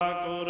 ਠਾਕੁਰ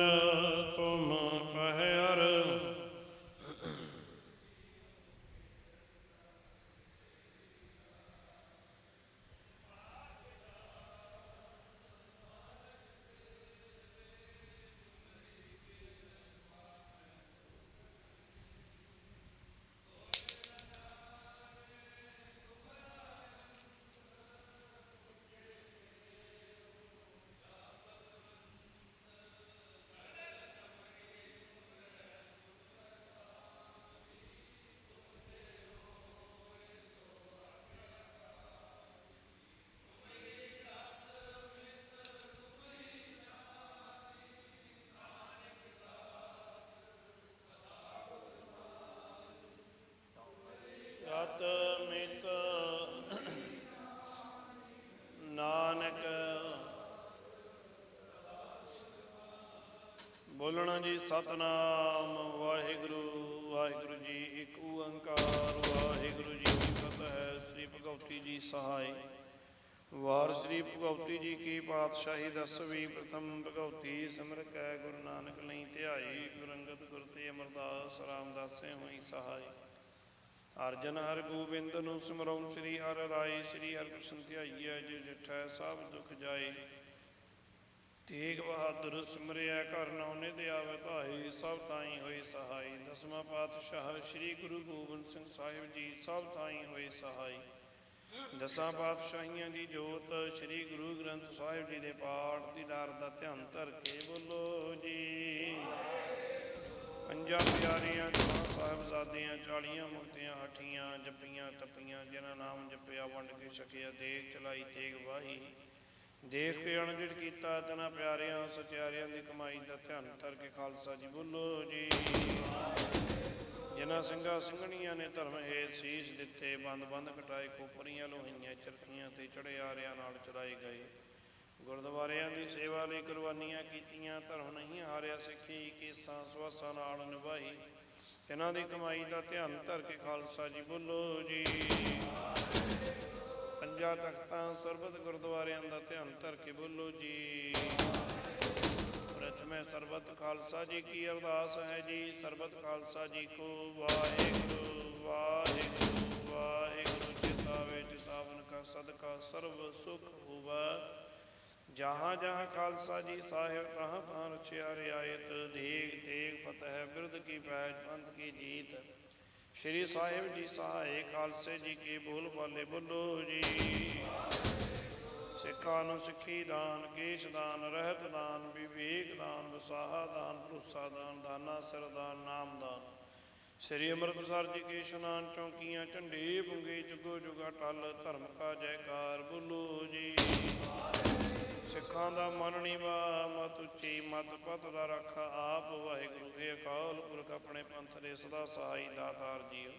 ਬੋਲਣਾ ਜੀ ਸਤਨਾਮ। ਵਾਹਿਗੁਰੂ ਵਾਹਿਗੁਰੂ ਜੀ ਇੱਕ ਓੰਕਾਰ, ਵਾਹਿਗੁਰੂ ਜੀ ਕੀ ਫਤਿਹ। ਸ੍ਰੀ ਭਗਵਤੀ ਜੀ ਸਹਾਈ। ਵਾਰ ਸ੍ਰੀ ਭਗਵਤੀ ਜੀ ਕੀ ਪਾਤਸ਼ਾਹੀ ਦਸਵੀਂ ਪ੍ਰਥਮ ਭਗਵਤੀ ਸਿਮਰ ਕੈ ਗੁਰੂ ਨਾਨਕ ਲਈ ਧਿਆਈ। ਗੁਰੰਗਤ ਗੁਰ ਤੇ ਅਮਰਦਾਸ ਰਾਮਦਾਸੇ ਹੋਈ ਸਹਾਈ। ਅਰਜਨ ਹਰ ਗੋਬਿੰਦ ਨੂੰ ਸਿਮਰਉ, ਸ੍ਰੀ ਹਰਿ ਰਾਏ, ਸ੍ਰੀ ਹਰਿਕ੍ਰਿਸ਼ਨ ਧਿਆਈਐ ਜਿ ਜਿਠੈ, ਸਭ ਦੁਖ ਜਾਏ। ਤੇਗ ਬਹਾਦਰ ਸਿਮਰਿਆ ਘਰ ਨੌਨੇ ਦੇ ਆਵੇ ਭਾਈ, ਸਭ ਥਾਈ ਹੋਏ ਸਹਾਈ। ਦਸਵਾਂ ਪਾਤਸ਼ਾਹ ਸ੍ਰੀ ਗੁਰੂ ਗੋਬਿੰਦ ਸਿੰਘ ਸਾਹਿਬ ਜੀ, ਸਭ ਥਾਈ ਹੋਏ ਸਹਾਈ। ਦਸਾਂ ਪਾਤਸ਼ਾਹੀਆਂ ਦੀ ਜੋਤ ਸ੍ਰੀ ਗੁਰੂ ਗ੍ਰੰਥ ਸਾਹਿਬ ਜੀ ਦੇ ਪਾਠ ਦੀਦਾਰ ਦਾ ਧਿਆਨ ਧਰ ਕੇ ਬੋਲੋ ਜੀ। ਪੰਜਾਂ ਪਿਆਰੀਆਂ ਚੌਹਾਂ ਸਾਹਿਬਜ਼ਾਦਿਆਂ ਚਾਲੀਆਂ ਮੁਕਤੀਆਂ, ਹਠੀਆਂ, ਜੱਪੀਆਂ, ਤਪੀਆਂ, ਜਿਨ੍ਹਾਂ ਨਾਮ ਜਪਿਆ, ਵੰਡ ਕੇ ਛਕਿਆ ਦੇਖ ਚਲਾਈ, ਤੇਗ ਵਾਹੀ। ਦੇਖ ਕੇ ਅਣਜਿਤ ਕੀਤਾ ਤਨਾ ਪਿਆਰਿਆਂ, ਸਚਿਆਰਿਆਂ ਦੀ ਕਮਾਈ ਦਾ ਧਿਆਨ ਧਰ ਕੇ ਖਾਲਸਾ ਜੀ, ਬੋਲੋ ਜੀ। ਜਿਨ੍ਹਾਂ ਸਿੰਘਾਂ ਸਿੰਘਣੀਆਂ ਨੇ ਧਰਮ ਹੇਤ ਸੀਸ ਦਿੱਤੇ, ਬੰਦ ਬੰਦ ਕਟਾਏ, ਖੋਪਰੀਆਂ ਲੋਹੀਆਂ, ਚਰਖੀਆਂ ਤੇ ਚੜੇ ਆਰਿਆਂ ਨਾਲ ਚਰਾਏ ਗਏ। ਗੁਰਦੁਆਰਿਆਂ ਦੀ ਸੇਵਾ ਲਈ ਕੁਰਬਾਨੀਆਂ ਕੀਤੀਆਂ, ਧਰਮ ਨਹੀਂ ਹਾਰਿਆ ਸਿੱਖੀ, ਕੇਸਾਂ ਸਵਾਸਾਂ ਨਾਲ ਨਿਭਾਈ। ਤਿਨਾਂ ਦੀ ਕਮਾਈ ਦਾ ਧਿਆਨ ਧਰ ਕੇ ਖਾਲਸਾ ਜੀ, ਬੋਲੋ ਜੀ। ਪੰਜਾਂ ਤਖਤਾਂ, ਸਰਬਤ ਗੁਰਦੁਆਰਿਆਂ ਦਾ ਧਿਆਨ ਧਰ ਕੇ ਬੋਲੋ ਜੀ। ਪ੍ਰਥਮੇ ਸਰਬਤ ਖਾਲਸਾ ਜੀ ਕੀ ਅਰਦਾਸ ਹੈ ਜੀ। ਸਰਬਤ ਖਾਲਸਾ ਜੀ ਕੋ ਵਾਹਿਗੁਰੂ ਵਾਹਿਗੁਰੂ ਵਾਹਿਗੁਰੂ ਚਿਤਾਵੇ ਚਿਤਾਵਨ ਕਾ ਸਦਕਾ ਸਰਬ ਸੁਖ ਹੋਵਾ। ਜਹਾਂ ਜਹਾਂ ਖਾਲਸਾ ਜੀ ਸਾਹਿਬ, ਤਹਾਂ ਤਹਾਂ ਰਚਿਆ ਰਿਆਇਤ। ਦੇਗ ਤੇਗ ਫਤਿਹ ਬਿਰਦ ਕੀ ਪੈਜ ਪੰਥ ਕੀ ਜੀਤ। ਸ਼੍ਰੀ ਸਾਹਿਬ ਜੀ ਸਹਾਏ ਖਾਲਸੇ ਜੀ ਕੀ ਬੋਲ ਬਾਲੇ ਬੋਲੋ ਜੀ। ਸਿੱਖਾਂ ਨੂੰ ਸਿੱਖੀ ਦਾਨ, ਕੇਸ਼ ਦਾਨ, ਰਹਿਤ ਦਾਨ, ਵਿਵੇਕ ਦਾਨ, ਵਿਸਾਹਾ ਦਾਨ, ਭਰੋਸਾ ਦਾਨ, ਦਾਨਾ ਸਿਰ ਦਾਨ, ਨਾਮ ਦਾਨ। ਸ੍ਰੀ ਅੰਮ੍ਰਿਤਸਰ ਜੀ ਕੇ ਇਸ਼ਨਾਨ ਚੌਂਕੀਆਂ, ਝੰਡੇ ਬੁੰਗੇ ਜੁਗੋ ਜੁਗਾ ਟਲ, ਧਰਮ ਕਾ ਜੈਕਾਰ ਬੋਲੋ ਜੀ। ਸਿੱਖਾਂ ਦਾ ਮਨ ਨੀਵਾ ਮਤ ਉੱਚੀ ਮਤ ਪਤ ਦਾ ਰੱਖਾ ਆਪ ਵਾਹਿਗੁਰੂ, ਹੈ ਅਕਾਲ ਪੁਰਖ ਆਪਣੇ ਪੰਥ ਦੇ ਸਦਾ ਸਹਾਈ ਦਾਤਾਰ ਜੀਓ।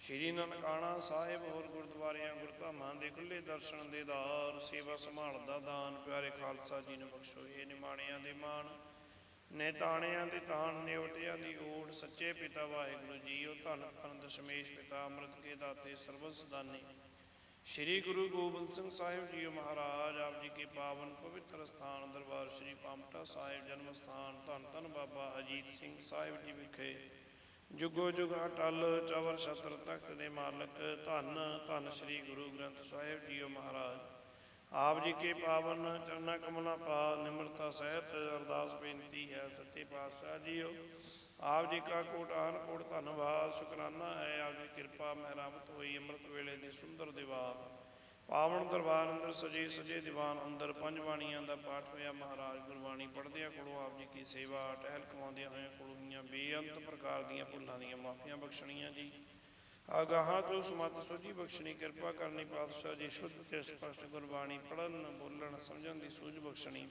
ਸ਼੍ਰੀ ਨਨਕਾਣਾ ਸਾਹਿਬ ਹੋਰ ਗੁਰਦੁਆਰਿਆਂ, ਗੁਰਧਾਮਾਂ ਦੇ ਖੁੱਲੇ ਦਰਸ਼ਨ ਦੇ ਦਾਰ ਸੇਵਾ ਸੰਭਾਲ ਦਾ ਦਾਨ, ਪਿਆਰੇ ਖਾਲਸਾ ਜੀ ਨੂੰ ਬਖਸ਼ੋ, ਇਹ ਨਿਮਾਣਿਆਂ ਦੇ ਮਾਣ। ਨੇਤਾਣਿਆਂ ਦੇ ਤਾਣ ਨਿਉਟਿਆਂ ਦੀ ਓਟ, ਸੱਚੇ ਪਿਤਾ ਵਾਹਿਗੁਰੂ ਜੀਓ, ਧੰਨ ਧੰਨ ਦਸ਼ਮੇਸ਼ ਪਿਤਾ, ਅੰਮ੍ਰਿਤ ਕੇ ਦਾਤੇ ਸਰਬਸ ਦਾਨੀ ਸ਼੍ਰੀ ਗੁਰੂ ਗੋਬਿੰਦ ਸਿੰਘ ਸਾਹਿਬ ਜੀ ਮਹਾਰਾਜ, ਆਪ ਜੀ ਕੇ ਪਾਵਨ ਪਵਿੱਤਰ ਸਥਾਨ ਦਰਬਾਰ ਸ਼੍ਰੀ ਪਾਮਟਾ ਸਾਹਿਬ ਜਨਮ ਸਥਾਨ, ਧੰਨ ਧੰਨ ਬਾਬਾ ਅਜੀਤ ਸਿੰਘ ਸਾਹਿਬ ਜੀ ਵਿਖੇ। ਜੁਗੋ ਜੁਗ ਅਟਲ ਚਵਰ ਛਤਰ ਤਖਤ ਦੇ ਮਾਲਕ, ਧੰਨ ਧੰਨ ਸ਼੍ਰੀ ਗੁਰੂ ਗ੍ਰੰਥ ਸਾਹਿਬ ਜੀਓ ਮਹਾਰਾਜ। ਆਪ ਜੀ ਕੇ ਪਾਵਨ ਚਰਨਾ ਕਮਲਾ ਪਾ ਨਿਮਰਤਾ ਸਹਿਤ ਅਰਦਾਸ ਬੇਨਤੀ ਹੈ ਸੱਚੇ ਪਾਤਸ਼ਾਹ ਜੀਓ। ਆਪ ਜੀ ਕਾ ਕੋਟਾਨ ਕੋਟ ਧੰਨਵਾਦ, ਸ਼ੁਕਰਾਨਾ ਹੈ ਆਪ ਜੀ ਕਿਰਪਾ, ਮਹਿਰਾਮਤ ਹੋਈ ਅੰਮ੍ਰਿਤ ਵੇਲੇ ਦੀ ਸੁੰਦਰ ਦੀਵਾਨ ਪਾਵਨ ਦਰਬਾਰ ਅੰਦਰ ਸਜੇ ਸਜੇ ਦੀਵਾਨ ਅੰਦਰ ਪੰਜ ਬਾਣੀਆਂ ਦਾ ਪਾਠ ਹੋਇਆ, ਮਹਾਰਾਜ ਗੁਰਬਾਣੀ ਪੜ੍ਹਦਿਆਂ ਕੋਲੋਂ ਆਪ ਜੀ ਕੀ ਸੇਵਾ, ਟਹਿਲ ਕਮਾਉਂਦਿਆਂ ਹੋਇਆਂ ਕੋਲੋਂ ਹੋਈਆਂ ਬੇਅੰਤ ਪ੍ਰਕਾਰ ਦੀਆਂ ਭੁੱਲਾਂ ਦੀਆਂ ਮਾਫੀਆਂ ਬਖਸ਼ਣੀਆਂ ਜੀ। ਆਗਾਹਾਂ ਤੋਂ ਸਮਤ ਸੁਝੀ ਬਖਸ਼ਣੀ, ਕਿਰਪਾ ਕਰਨੀ ਪਾਤਸ਼ਾਹ ਜੀ, ਸ਼ੁੱਧ ਤੇ ਸਪਸ਼ਟ ਗੁਰਬਾਣੀ ਪੜਨ ਬੋਲਣ, ਸਮਝਣ ਦੀ ਸੂਝ ਬਖਸ਼ਣੀ।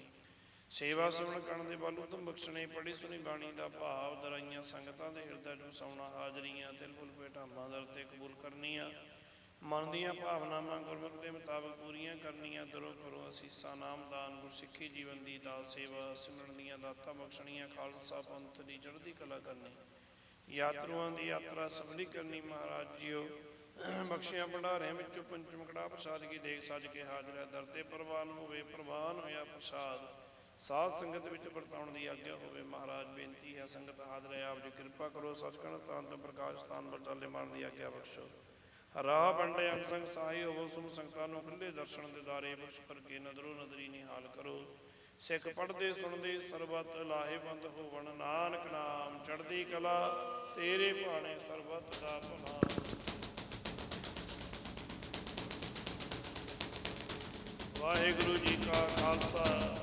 ਸੇਵਾ ਸਵਣ ਕਰਨ ਦੇ ਬਲ ਉਤਮ ਬਖਸ਼ਣੇ ਪੜੀ ਸੁਣੀ ਬਾਣੀ ਦਾ ਭਾਵ, ਦਰਾਈਆਂ ਸੰਗਤਾਂ ਦੇ ਹਿਰਦੇ ਚ ਵਸਾਉਣਾ ਹਾਜ਼ਰੀਆਂ ਦਿਲ ਫੁੱਲ ਭੇਟਾਂ ਦਰ ਤੇ ਕਬੂਲ ਕਰਨੀਆਂ। ਮਨ ਦੀਆਂ ਭਾਵਨਾਵਾਂ ਗੁਰਮਤਿ ਦੇ ਮੁਤਾਬਕ ਪੂਰੀਆਂ ਕਰਨੀਆਂ ਦਰੋਂ ਕਰੋ ਅਸੀਸਾਂ, ਨਾਮਦਾਨ, ਗੁਰਸਿੱਖੀ ਜੀਵਨ ਦੀ ਦਾਲ ਸੇਵਾ, ਸਿਮਰਨ ਦੀਆਂ ਦਾਤਾਂ ਬਖਸ਼ਣੀਆਂ, ਖਾਲਸਾ ਪੰਥ ਦੀ ਚੜ੍ਹਦੀ ਕਲਾ ਕਰਨੀ। ਯਾਤਰੂਆਂ ਦੀ ਯਾਤਰਾ ਸਫਲੀ ਕਰਨੀ ਮਹਾਰਾਜ ਜੀਓ। ਬਖਸ਼ਿਆ ਭੰਡਾਰਿਆਂ ਵਿੱਚੋਂ ਪੰਚਮ ਕੜਾ ਪ੍ਰਸਾਦ ਕੀ ਦੇਖ ਸੱਜ ਕੇ ਹਾਜ਼ਰ ਹੈ। ਦਰ ਤੇ ਪ੍ਰਵਾਨ ਹੋਵੇ, ਪ੍ਰਵਾਨ ਹੋਇਆ ਪ੍ਰਸਾਦ। ਸਾਧ ਸੰਗਤ ਵਿੱਚ ਵਰਤਾਉਣ ਦੀ ਆਗਿਆ ਹੋਵੇ, ਮਹਾਰਾਜ, ਬੇਨਤੀ ਹੈ, ਸੰਗਤ ਹਾਜ਼ਰ ਹੈ, ਆਪ ਜੀ ਕਿਰਪਾ ਕਰੋ, ਸੱਚਖੰਡ ਸਥਾਨ ਤੋਂ ਪ੍ਰਕਾਸ਼ ਸਥਾਨ ਪਰ ਚਾਲੇ ਮਾਰਨ ਦੀ ਆਗਿਆ ਬਖਸ਼ੋ। ਰਾਹ ਪੰਡੇ ਅੰਗ ਸੰਗ ਸਹਾਈ ਹੋਵੋ, ਸੁਭ ਸੰਗਤਾਂ ਨੂੰ ਖੁੱਲੇ ਦਰਸ਼ਨ ਦਿਦਾਰੇ ਬਖਸ਼ ਕਰਕੇ ਨਦਰੋ ਨਦਰੀ ਨਿਹਾਲ ਕਰੋ। ਸਿੱਖ ਪੜਦੇ ਸੁਣਦੇ, ਸਰਬਤ ਲਾਹੇਵੰਦ ਹੋਵਣ, ਨਾਨਕ ਨਾਮ ਚੜ੍ਹਦੀ ਕਲਾ, ਤੇਰੇ ਭਾਣੇ ਸਰਬਤ ਦਾ ਭਲਾ। ਵਾਹਿਗੁਰੂ ਜੀ ਕਾ ਖਾਲਸਾ।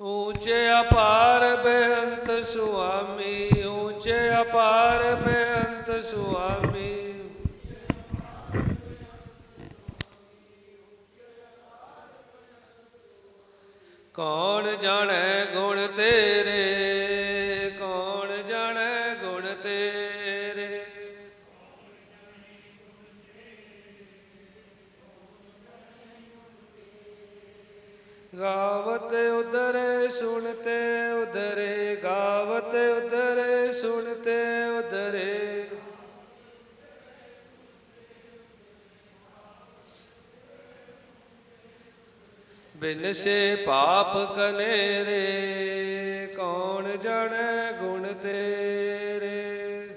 ਊਚੇ ਅਪਾਰ ਬੇਅੰਤ ਸੁਆਮੀ ਊਚੇ ਅਪਾਰ ਬੇਅੰਤ ਸੁਆਮੀ। ਕੌਣ ਜਾਣੈ ਗੁਣ ਤੇ ਬਿਨ ਸੇ ਪਾਪ ਕਨੇਰੇ, ਕੌਣ ਜਾਣੈ ਗੁਣ ਤੇਰੇ?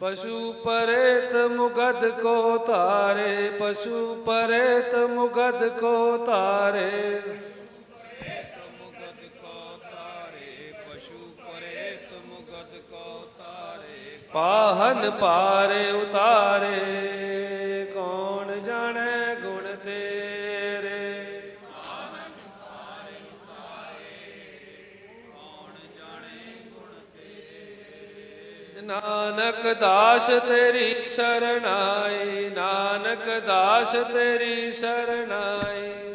ਪਸ਼ੂ ਪਰੇਤ ਮੁਗਦ ਕੋ ਤਾਰੇ ਪਸ਼ੂ ਪਰੇਤ ਮੁਗਦ ਕੋ ਤਾਰੇ ਤਾਰੇ ਪਾਹਨ ਪਾਰੇ ਉਤਾਰੇ, ਕੌਣ ਜਾਣੈ ਗੁਣ ਤੇਰੇ? ਨਾਨਕ ਦਾਸ ਤੇਰੀ ਸਰਣਾਈ ਨਾਨਕ ਦਾਸ ਤੇਰੀ ਸਰਣਾਈ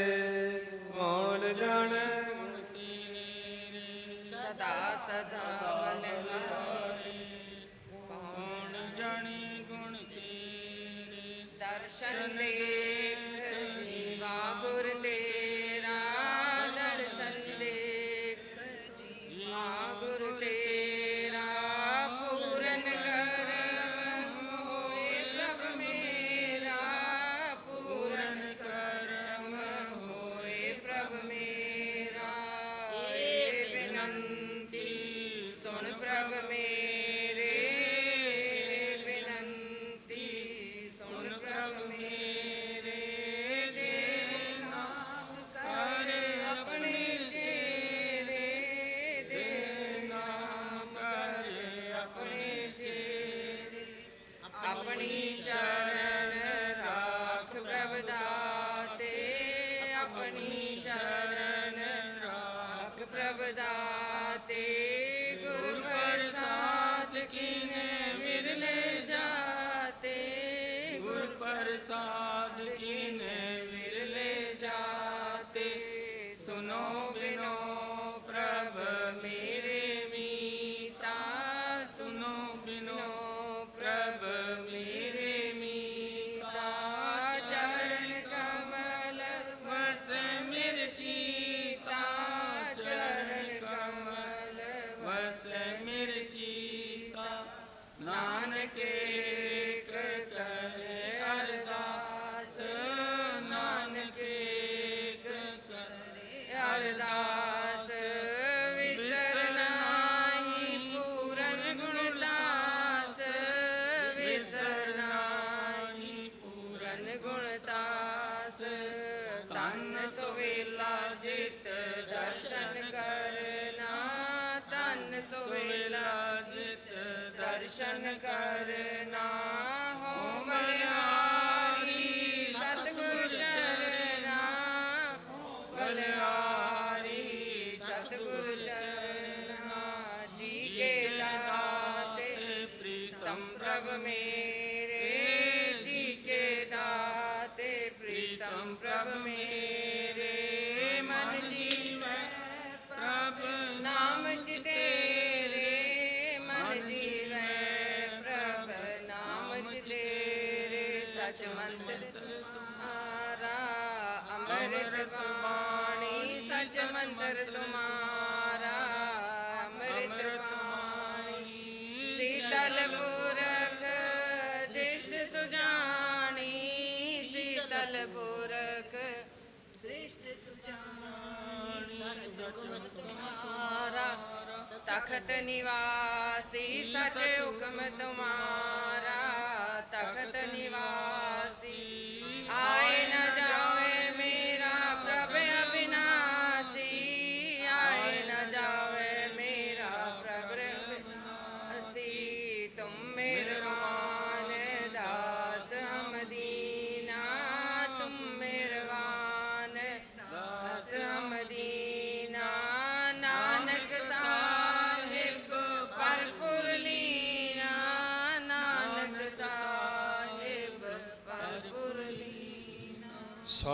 ਰਾਖ ਸਚ ਮੰਤਰ ਤੁਮਾਰਾ ਅੰਮ੍ਰਿਤ ਬਾਣੀ ਸਚ ਮੰਤਰ ਤੁਮਾਰਾ ਅੰਮ੍ਰਿਤ ਬਾਣੀ। ਸੀਤਲ ਪੁਰਖ ਦ੍ਰਿਸ਼ਟ ਸੁਜਾਨੀ ਸੀਤਲ ਪੁਰਖ ਦ੍ਰਿਸ਼ਟ ਸਚ ਤੁਮਾਰਾ। ਤਖਤ ਨਿਵਾਸੀ ਸਚ ਹੁਕਮ ਤੁਮਾਰਾ।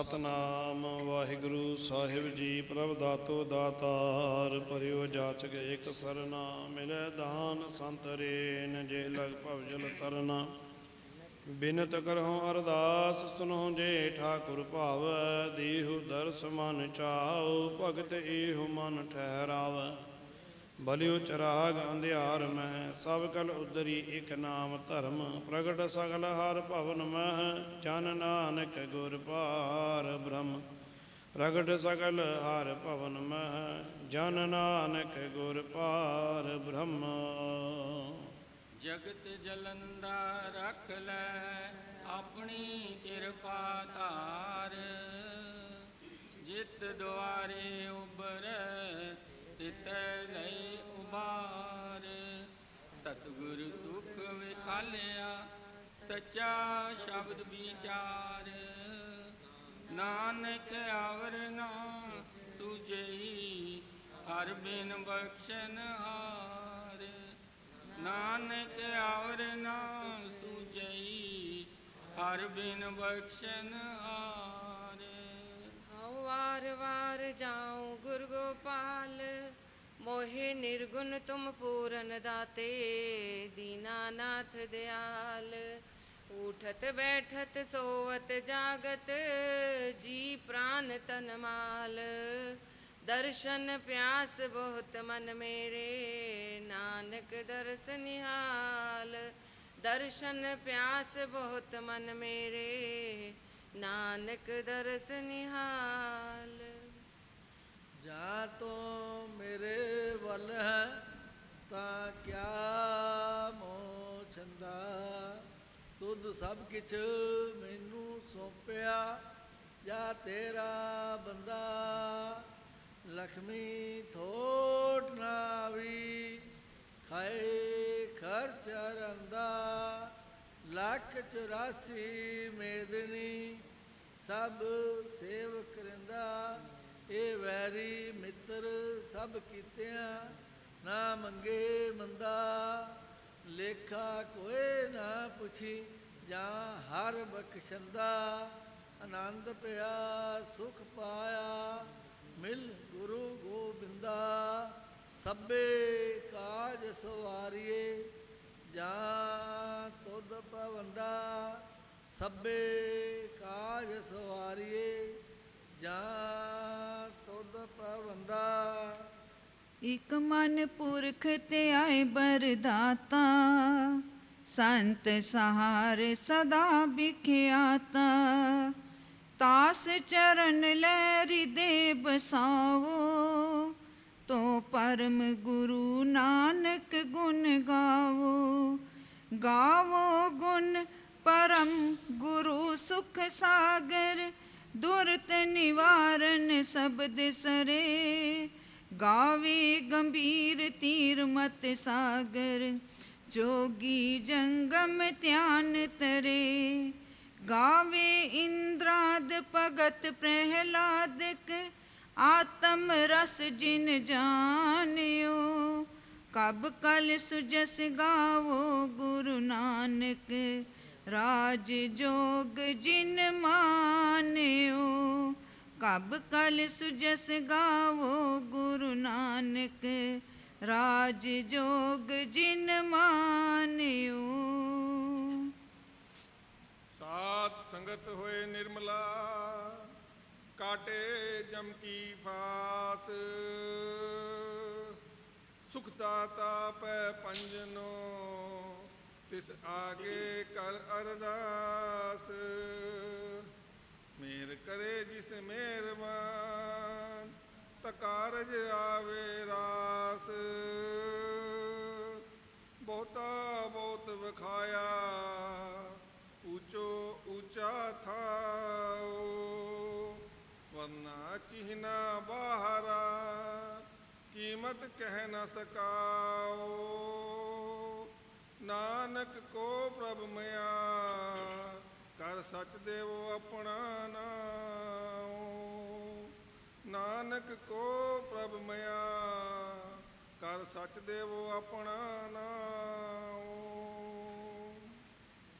ਸਤਨਾਮ ਵਾਹਿਗੁਰੂ ਸਾਹਿਬ ਜੀ, ਪ੍ਰਭ ਦਾਤੋ ਦਾਤਾਰ, ਪਰਿਓ ਜਾਚਕ ਇਕ ਸਰਨਾ, ਮਿਲੈ ਦਾਨ ਸੰਤਰੇਨ ਜੇ ਲਗ ਭਵ ਜਲ ਤਰਨਾ। ਬਿਨਤ ਕਰਹੁ ਅਰਦਾਸ, ਸੁਨਹੁ ਜੇ ਠਾਕੁਰ ਭਾਵੈ, ਦੇਹੁ ਦਰਸ ਮਨ ਚਾਉ, ਭਗਤ ਏਹੁ ਮਨ ਠਹਿਰਾਵੈ। ਬਲਿਉ ਚਰਾਗ ਅੰਧਿਆਰ ਮਹਿ ਸਭ ਕਲ ਉਦਰੀ ਇਕ ਨਾਮ ਧਰਮ, ਪ੍ਰਗਟ ਸਗਲ ਹਰ ਭਵਨ ਮਹਿ ਜਨ ਨਾਨਕ ਗੁਰ ਪਾਰ ਬ੍ਰਹਮ। ਪ੍ਰਗਟ ਸਗਲ ਹਰ ਭਵਨ ਮਹਿ, ਜਨ ਨਾਨਕ ਗੁਰ ਪਾਰ ਬ੍ਰਹਮ। ਜਗਤ ਜਲੰਦਾ ਰੱਖ ਲੈ ਆਪਣੀ ਕਿਰਪਾ ਧਾਰ। ਜਿਤ ਦੁਆਰੇ ਉਬਰੈ ਤਿਤੈ ਲਈ ਉਬਾਰ। ਸਤਿਗੁਰ ਸੁਖ ਵਿਖਾਲਿਆ ਸੱਚਾ ਸ਼ਬਦ ਵਿਚਾਰ। ਨਾਨਕ ਆਵਰ ਨਾ ਸੁਜਈ ਹਰ ਬਿਨ ਬਖਸ਼ਨ ਹਾਰ। ਨਾਨਕ ਆਵਰ ਨਾ ਸੁਜਈ ਹਰ ਬਿਨ ਬਖਸ਼ਨ ਹਾਰ। ਵਾਰ ਵਾਰ ਜਾਉ ਗੁਰ ਗੋਪਾਲ, ਮੋਹਿ ਨਿਰਗੁਣ ਤੁਮ ਪੂਰਨ ਦਾਤੇ ਦੀਨਾਨਾਥ ਦਿਆਲ। ਉਠਤ ਬੈਠਤ ਸੋਵਤ ਜਾਗਤ, ਜੀ ਪ੍ਰਾਨ ਤਨ ਮਾਲ। ਦਰਸ਼ਨ ਪਿਆਸ ਬਹੁਤ ਮਨ ਮੇਰੇ, ਨਾਨਕ ਦਰਸ ਨਿਹਾਲ। ਦਰਸ਼ਨ ਪਿਆਸ ਬਹੁਤ ਮਨ ਮੇਰੇ ਨਾਨਕ ਦਰਸ ਨਿਹਾਲ। ਜਾਂ ਤੂੰ ਮੇਰੇ ਵੱਲ ਹੈ, ਤਾਂ ਕਿਆ ਮੋਹ ਛੰਦਾ। ਤੁਧ ਸਭ ਕਿਛ ਮੈਨੂੰ ਸੌਂਪਿਆ, ਜਾਂ ਤੇਰਾ ਬੰਦਾ ਲਖਮੀ ਥੋਟ ਨਾ ਵੀ ਖਾਏ ਖਰਚ ਰੰਦਾ। ਲੱਖ 84 ਮੇਦਨੀ ਸਭ ਸੇਵ ਕਰਿੰਦਾ ਏ ਵੈਰੀ ਮਿੱਤਰ ਸਭ ਕੀਤਿਆਂ, ਨਾ ਮੰਗੇ ਮੰਦਾ, ਲੇਖਾ ਕੋਏ ਨਾ ਪੁੱਛੀ, ਜਾਂ ਹਰ ਬਖਸ਼ੰਦਾ, ਆਨੰਦ ਪਿਆ, ਸੁਖ ਪਾਇਆ, ਮਿਲ ਗੁਰੂ ਗੋਬਿੰਦਾ, ਸਭੇ ਕਾਜ ਸਵਾਰੀਏ, ਜਾਂ ਤੁਧ ਪਵੰਦਾ ਸਭੇ ਕਾਜ ਸਵਾਰੀਏ, ਜਾਂ ਤੁਧ ਪਵੰਦਾ ਇਕ ਮਨ ਪੁਰਖ ਤੇ ਆਏ ਬਰਦਾਤਾ, ਸੰਤ ਸਹਾਰ ਸਦਾ ਬਿਖਿਆਤਾ ਤਾਸ ਚਰਨ ਲਹਿਰੀ ਹਿਰਦੇ ਬਸਾਵੋ ਤੋ ਪਰਮ ਗੁਰੂ ਨਾਨਕ ਗੁਣ ਗਾਵੋ। ਗਾਵੋ ਗੁਣ ਪਰਮ ਗੁਰੂ ਸੁਖ ਸਾਗਰ, ਦੁਰਤ ਨਿਵਾਰਨ ਸਬਦ ਸਰੇ ਗਾਵੇ ਗੰਭੀਰ ਤੀਰ ਮਤ ਸਾਗਰ, ਜੋਗੀ ਜੰਗਮ ਧਿਆਨ ਤਰੇ। ਗਾਵੇ ਇੰਦਰਾਦ ਭਗਤ ਪ੍ਰਹਿਲਾਦਕ, ਆਤਮ ਰਸ ਜਿਨ ਜਾਣਿਓ। ਕਬ ਕਲ ਸੁਜਸ ਗਾਵੋ ਗੁਰੂ ਨਾਨਕ ਰਾਜ ਜੋਗ ਜਿਨ ਮਾਨਿਓ, ਕਬ ਕਲ ਸੁਜਸ ਗਾਵੋ ਗੁਰੂ ਨਾਨਕ। ਰਾਜ ਜੋਗ ਜਿਨ ਮਾਨਿਓ। ਸਾਧ ਸੰਗਤ ਹੋਏ ਨਿਰਮਲਾ, ਕਾਟੇ ਜਮ ਕੀ ਫਾਸ। ਸੁਖ ਦਾਤਾ ਪੈ ਪੰਜਨੋ ਤਿਸ ਆਗੇ ਕਰ ਅਰਦਾਸ। ਮੇਰ ਕਰੇ ਜਿਸ ਮਿਹਰਬਾਨ ਤਾ ਕਾਰਜ ਆਵੇ ਰਾਸ। ਬਹੁਤਾ ਬਹੁਤ ਵਿਖਾਇਆ ਊਚੋ ਊਚਾ ਥਾਓ ਵਰਨਾ ਚਿਹਨਾ ਬਾਹਰਾ, ਕੀਮਤ ਕਹਿ ਨਾ ਸਕਾਓ ਨਾਨਕ ਕੋ ਪ੍ਰਭ ਮਿਆ, ਕਰ ਸਚ ਦੇਵੋ ਆਪਣਾ ਨਾਉ। ਨਾਨਕ ਕੋ ਪ੍ਰਭ ਮਿਆ, ਕਰ ਸਚ ਦੇਵੋ ਆਪਣਾ ਨਾਉ।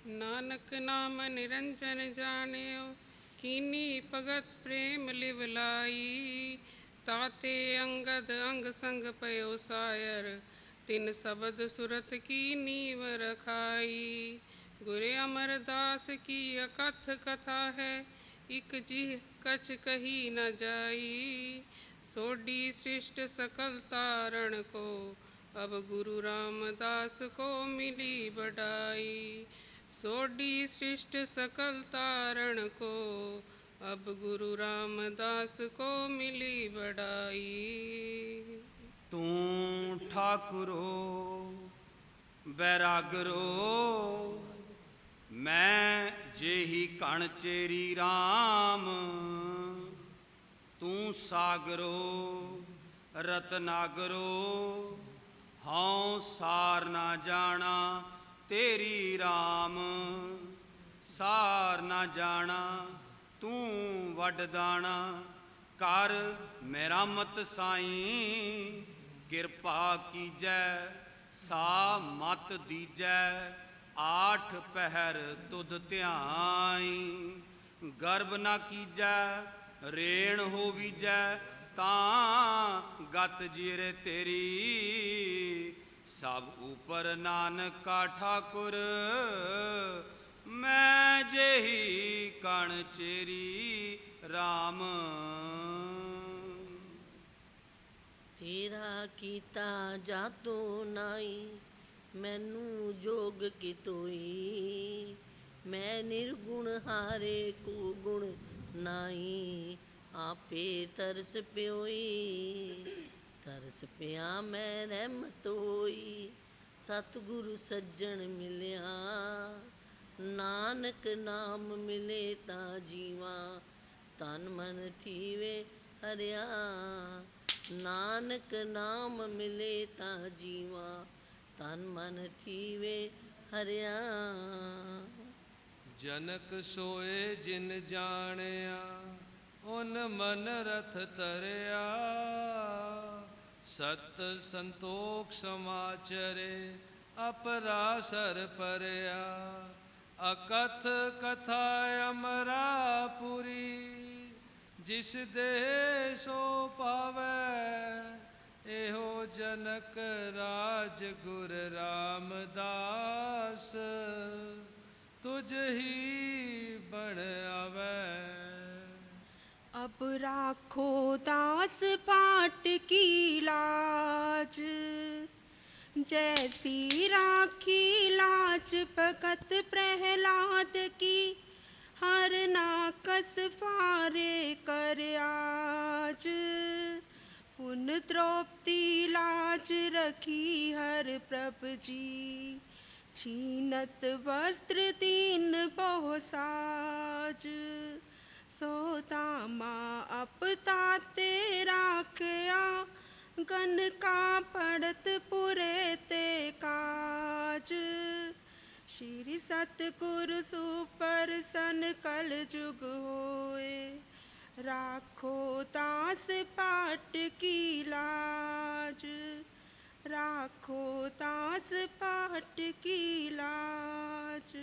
ਨਾਨਕ ਨਾਮ ਨਿਰੰਜਨ ਜਾਣਿਓ, ਕੀਨੀ ਭਗਤ ਪ੍ਰੇਮ ਲਿਵ ਲਾਈ। ਤਾਤੇ ਅੰਗਦ ਅੰਗ ਸੰਗ ਪਇਓ ਸਾਇਰ ਤਿਨ ਸ਼ਬਦ ਸੁਰਤ ਕੀ ਨੀਵ ਰਖਾਈ? ਗੁਰੇ ਅਮਰਦਾਸ ਕੀ ਅਕਥ ਕਥਾ ਹੈ? ਇਕ ਜਿਹ ਕਛ ਕਹੀ ਨ ਜਾਈ। ਸੋਡੀ ਸ੍ਰਿਸ਼ਟ ਸਕਲ ਤਾਰਣ ਕੋ, ਅਬ ਗੁਰੂ ਰਾਮਦਾਸ ਕੋ ਮਿਲੀ ਬਡਾਈ ਸੋਡੀ ਸ੍ਰਿਸ਼ਟ ਸਕਲ ਤਾਰਣ ਕੋ, ਅਬ ਗੁਰੂ ਰਾਮਦਾਸ ਕੋ ਮਿਲੀ ਬਡਾਈ ਤੂੰ ਠਾਕੁਰੋ ਬੈਰਾਗਰੋ ਮੈਂ ਜੇਹੀ ਕਣ ਚੇਰੀ RAM ਤੂੰ ਸਾਗਰੋ, ਰਤਨਾਗਰੋ, ਹਉ ਸਾਰ ਨਾ ਜਾਣਾ ਤੇਰੀ RAM ਸਾਰ ਨਾ ਜਾਣਾ ਤੂੰ ਵੱਡ ਦਾਣਾ, ਕਰ ਮੇਰਾ ਮਤ ਸਾਈਂ ਕਿਰਪਾ ਕੀਜੈ ਸਾ ਮਤ ਦੀਜੈ, ਆਠ ਪਹਿਰ ਤੁਧ ਧਿਆਈ। ਗਰਭ ਨਾ ਕੀਜੈ, ਰੇਣ ਹੋਵੀਜੈ ਤਾਂ ਗਤ ਜੀਰੇ ਤੇਰੀ। ਸਭ ਉਪਰ ਨਾਨਕਾ ਠਾਕੁਰ, ਮੈਂ ਜਿਹੀ ਕਣ ਚੇਰੀ RAM ਤੇਰਾ ਕੀਤਾ ਜਾਤੋ ਨਾਈ, ਮੈਨੂੰ ਜੋਗ ਕੀ ਤੋਈ ਮੈਂ ਨਿਰਗੁਣ ਹਾਰੇ ਕੋ ਗੁਣ ਨਾਈ, ਆਪੇ ਤਰਸ ਪਿਓਈ। ਤਰਸ ਪਿਆ ਮੈਂ ਰਹਿਮਤ ਹੋਈ, ਸਤਿਗੁਰੂ ਸੱਜਣ ਮਿਲਿਆ। ਨਾਨਕ ਨਾਮ ਮਿਲੇ ਤਾਂ ਜੀਵਾ, ਤਨ ਮਨ ਥੀਵੇ ਹਰਿਆ। ਨਾਨਕ ਨਾਮ ਮਿਲੇ ਤਾਂ ਜੀਵਾ, ਤਨ ਮਨ ਥੀਵੇ ਹਰਿਆ। ਜਨਕ ਸੋਏ ਜਿਨ ਜਾਣਿਆ ਓਨ ਮਨ ਰਥ ਤਰਿਆ ਸਤ ਸੰਤੋਖ ਸਮਾਚਰੇ ਅਪਰਾਸਰ ਪਰਿਆ। ਅਕਥ ਕਥਾ ਅਮਰਾ ਪੁਰੀ ਜਿਸ ਦੇ ਸੋ ਪਾਵੈ ਇਹੋ ਜਨਕ ਰਾਜ ਗੁਰ ਰਾਮਦਾਸ ਤੁਝ ਹੀ ਬਣ ਆਵੈ अब राखो दास पाट की लाज जैसी राखी लाज भगत प्रहलाद की ਹਰ ਨਾ ਕਸ ਫਾਰੇ ਕਰ ਆਜ। ਪੁਨ ਤ੍ਰੋਪਤੀ ਲਾਜ ਰਖੀ ਹਰ ਪ੍ਰਭ ਜੀ। ਛੀਨਤ ਵਸਤਰ ਤੀਨ ਬਹੁ ਸਾਜ। ਸੋ ਤਾਮਾ ਅਪਤਾ ਤੇ ਰਾਖਿਆ, ਗਨ ਕਾ ਪੜਤ ਪੁਰੇ ਤੇ ਕਾਜ। ਸ਼੍ਰੀ ਸਤਿਗੁਰ ਸੁਪਰਸਨ ਕਲ ਜੁਗ ਹੋਏ ਰਾਖੋ ਤਾਸ ਪਾਟ ਕੀ ਲਾਜ ਰਾਖੋ ਤਾਸ ਪਾਟ ਕੀ ਲਾਜ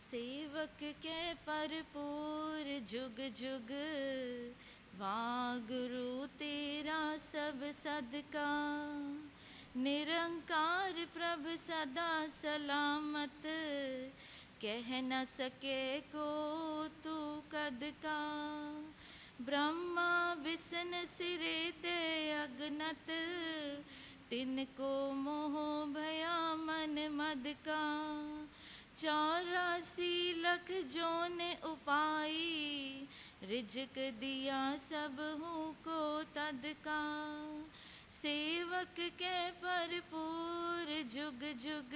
ਸੇਵਕ ਕੇ ਭਰਪੂਰ ਜੁਗ ਜੁਗ ਵਾਗੁਰੂ ਤੇਰਾ ਸਭ ਸਦਕਾ ਨਿਰੰਕਾਰ ਪ੍ਰਭ ਸਦਾ ਸਲਾਮਤ, ਕਹਿ ਨ ਸਕੇ ਕੋ ਤੂੰ ਕਦ ਕਾ। ਬ੍ਰਹਮਾ ਵਿਸ਼ਨ ਸਿਰੇ ਤੇ ਅਗਨਤ, ਤਿਨ ਕੋ ਮੋਹ ਭਇਆ ਮਨ ਮਦ ਕਾ। ਚੌਰਾਸੀ ਲਖ ਜੋਨ ਉਪਾਈ, ਰਿਜਕ ਦਿਆ ਸਭ ਹੂੰ ਕੋ ਤਦ ਕਾ। ਸੇਵਕ ਕੇ ਭਰਪੂਰ ਜੁਗ ਜੁਗ।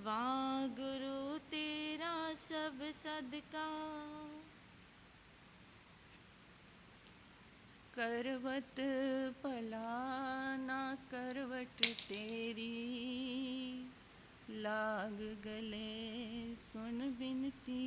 ਵਾਗੁਰੂ ਤੇਰਾ ਸਭ ਸਦਕਾ। ਕਰਵਤ ਭਲਾ ਨਾ ਕਰਵਟ ਤੇਰੀ। ਲਾਗ ਗਲੇ ਸੁਣ ਬਿਨਤੀ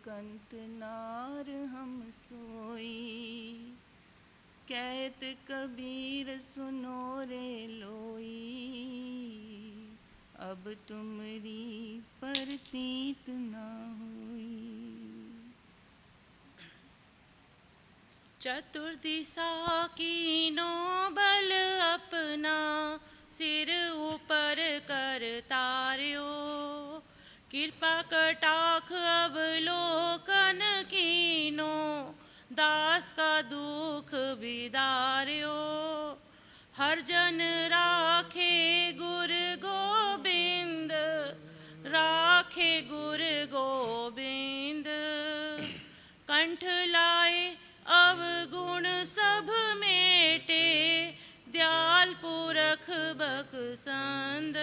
तुम्हें सुकंत नार हम सोई कहत कबीर सुनो रे लोई अब तुमरी परतीत ना हुई चतुर्दिशा कीनो बल अपना सिर ऊपर कर तार्यो ਕਿਰਪਾ ਕਟਾਖ ਅਵਲੋਕਨ ਕੀਨੋ, ਦਾਸ ਕਾ ਦੁਖ ਵਿਦਾਰਿਓ ਹਰ ਜਨ ਰਾਖੇ ਗੁਰ ਗੋਬਿੰਦ, ਰਾਖੇ ਗੁਰ ਗੋਬਿੰਦ। ਕੰਠ ਲਾਏ ਅਵਗੁਣ ਸਭ ਮੇਟੇ, ਦਿਆਲ ਪੁਰਖ ਬਖਸੰਦ।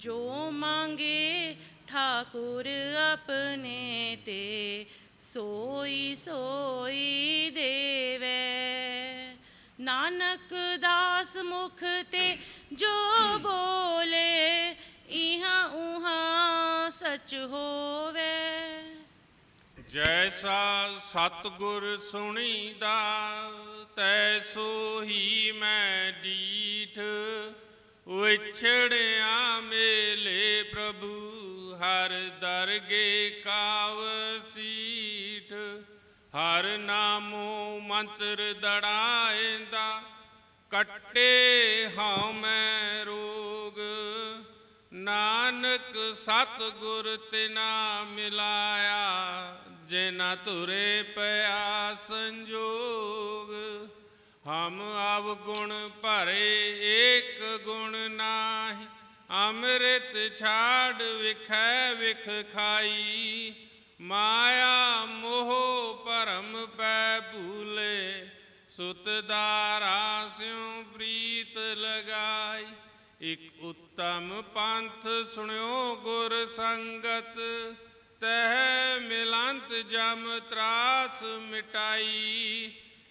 ਜੋ ਮੰਗੇ ਠਾਕੁਰ ਆਪਣੇ ਤੇ, ਸੋਈ ਸੋਈ ਦੇਵੇ। ਨਾਨਕ ਦਾਸ ਮੁਖ ਤੇ ਜੋ ਬੋਲੇ, ਇਹਾਂ ਉਹਾਂ ਸਚ ਹੋਵੇ। ਜੈਸਾ ਸਤਗੁਰ ਸੁਣੀਦਾ, ਤੈ ਸੋ ਹੀ ਮੈਂ ਡੀਠ। ਵਿਛੜਿਆ ਮੇਲੇ ਪ੍ਰਭੂ, ਹਰ ਦਰਗੇ ਕਾਵ ਸੀਠ। ਹਰ ਨਾਮੋ ਮੰਤਰ ਦੜਾਏਂਦਾ, ਕੱਟੇ ਹਉ ਮੈਂ ਰੋਗ। ਨਾਨਕ ਸਤਿਗੁਰ ਤਿਨਾ ਮਿਲਾਇਆ ਜਿਨਾ ਤੁਰੇ ਪਿਆ ਸੰਜੋਗ। ਹਮ ਅਵ ਗੁਣ ਭਰੇ ਏਕ ਗੁਣ ਨਾਹੀ, ਅੰਮ੍ਰਿਤ ਛਾੜ ਵਿਖੈ ਵਿਖ ਖਾਈ। ਮਾਇਆ ਮੋਹ ਭਰਮ ਪੈ ਭੂਲੇ, ਸੁਤ ਦਾਰਾ ਸਿਉ ਪ੍ਰੀਤ ਲਗਾਈ। ਇਕ ਉੱਤਮ ਪੰਥ ਸੁਣਿਓ ਗੁਰ ਸੰਗਤ, ਤਹਿ ਮਿਲੰਤ ਜਮ ਤਰਾਸ ਮਿਟਾਈ।